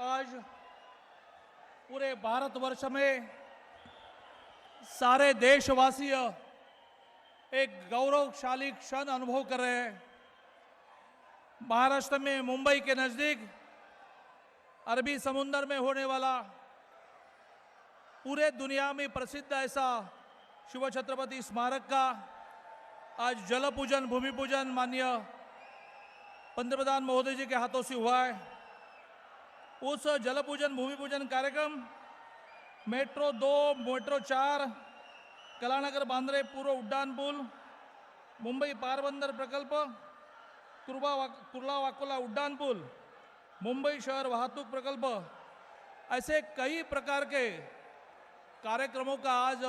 आज पूरे भारतवर्ष में सारे देशवासी एक गौरवशाली क्षण अनुभव कर रहे हैं। महाराष्ट्र में मुंबई के नज़दीक, अरबी समुंदर में होने वाला पूरे दुनिया में प्रसिद्ध ऐसा शिव छत्रपति स्मारक का आज जल पूजन भूमि पूजन माननीय पंतप्रधान महोदय जी के हाथों से हुआ है। उस जलपूजन भूमिपूजन कार्यक्रम मेट्रो दो मेट्रो चार कलानगर बांद्रे पूर्व उड्डाण पूल मुंबई पारबंदर प्रकल्प कुर्बा वा कुर्ला वाकोला उड्डाण पुल मुंबई शहर वाहतूक प्रकल्प ऐसे कई प्रकार के कार्यक्रमों का आज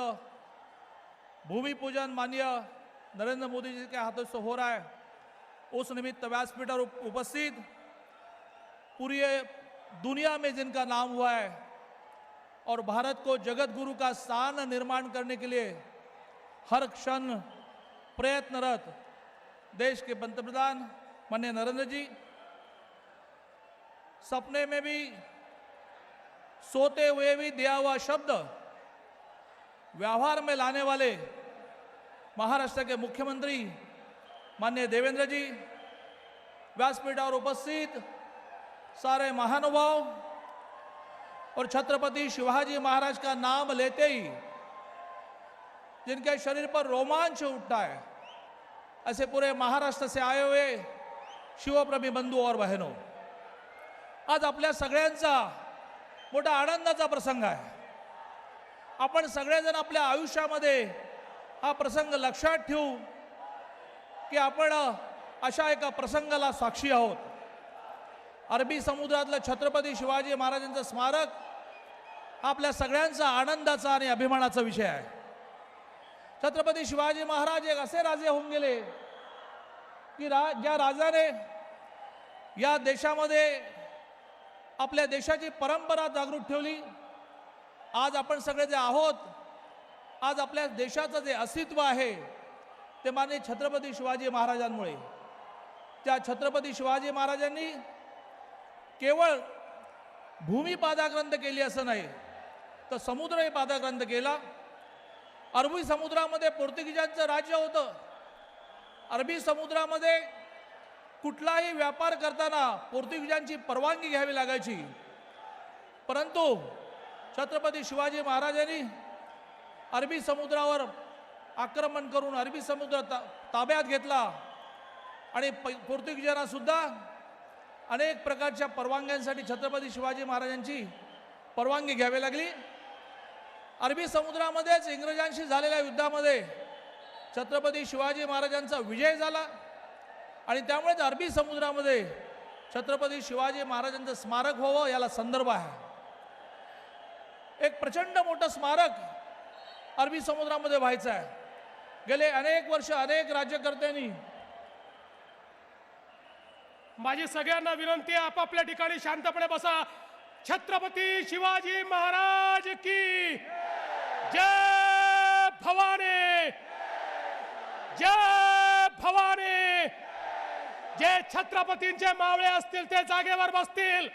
भूमि पूजन माननीय नरेंद्र मोदी जी के हाथों से हो रहा है। उस निमित्त व्यासपीठ और उपस्थित पूरी दुनिया में जिनका नाम हुआ है और भारत को जगत गुरु का स्थान निर्माण करने के लिए हर क्षण प्रयत्नरत देश के पंतप्रधान माननीय नरेंद्र जी, सपने में भी सोते हुए भी दिया हुआ शब्द व्यवहार में लाने वाले महाराष्ट्र के मुख्यमंत्री माननीय देवेंद्र जी, व्यासपीठ और उपस्थित सारे महानुभाव और छत्रपति शिवाजी महाराज का नाम लेते ही जिनके शरीर पर रोमांच उठता है ऐसे पूरे महाराष्ट्र से आए हुए शिवप्रेमी बंधू और बहनों आज आपल्या सगळ्यांचा मोठा आनंदाचा प्रसंग आहे। आपण सगळेजण आपल्या आयुष्यामध्ये हा प्रसंग लक्षात ठेवू की आपण अशा एका प्रसंगाला साक्षी आहोत। अरबी समुद्रातलं छत्रपती शिवाजी महाराजांचं स्मारक आपल्या सगळ्यांचा आनंदाचा आणि अभिमानाचा विषय आहे. छत्रपती शिवाजी महाराज एक असे राजे होऊन गेले की रा ज्या राजाने या देशामध्ये आपल्या देशाची परंपरा जागृत ठेवली. आज आपण सगळे जे आहोत आज आपल्या देशाचं जे अस्तित्व आहे ते माने छत्रपती शिवाजी महाराजांमुळे. त्या छत्रपती शिवाजी महाराजांनी केवळ भूमी पादाक्रांत केली असं नाही तर समुद्रही पादाक्रांत केला. अरबी समुद्रामध्ये पोर्तुगीजांचं राज्य होतं. अरबी समुद्रामध्ये कुठलाही व्यापार करताना पोर्तुगीजांची परवानगी घ्यावी लागायची. परंतु छत्रपती शिवाजी महाराजांनी अरबी समुद्रावर आक्रमण करून अरबी समुद्र ता ताब्यात घेतला आणि प पोर्तुगीजांनासुद्धा अनेक प्रकारच्या परवानग्यांसाठी छत्रपती शिवाजी महाराजांची परवानगी घ्यावी लागली. अरबी समुद्रामध्येच इंग्रजांशी झालेल्या युद्धामध्ये छत्रपती शिवाजी महाराजांचा विजय झाला आणि त्यामुळेच अरबी समुद्रामध्ये छत्रपती शिवाजी महाराजांचं स्मारक व्हावं याला संदर्भ आहे. एक प्रचंड मोठं स्मारक अरबी समुद्रामध्ये व्हायचं आहे. गेले अनेक वर्ष अनेक राज्यकर्त्यांनी माझी सगळ्यांना विनंती आहे आपापल्या ठिकाणी शांतपणे बसा. छत्रपती शिवाजी महाराज की जय भवानी. जय भवानी. जे छत्रपतींचे मावळे असतील ते जागेवर बसतील.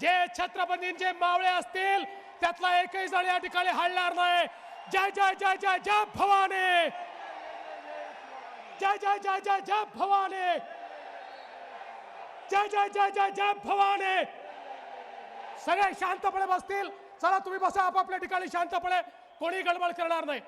जे छत्रपतींचे मावळे असतील त्यातला एकही जण या ठिकाणी हलणार नाही. जय जय जय जय जय भवानी. जय जय जय जय जय भवानी. जय जय जय जय जय भवानी। सगळे शांतपणे बसतील. चला तुम्ही बसा आपापल्या ठिकाणी शांतपणे. कोणी गडबड करणार नाही.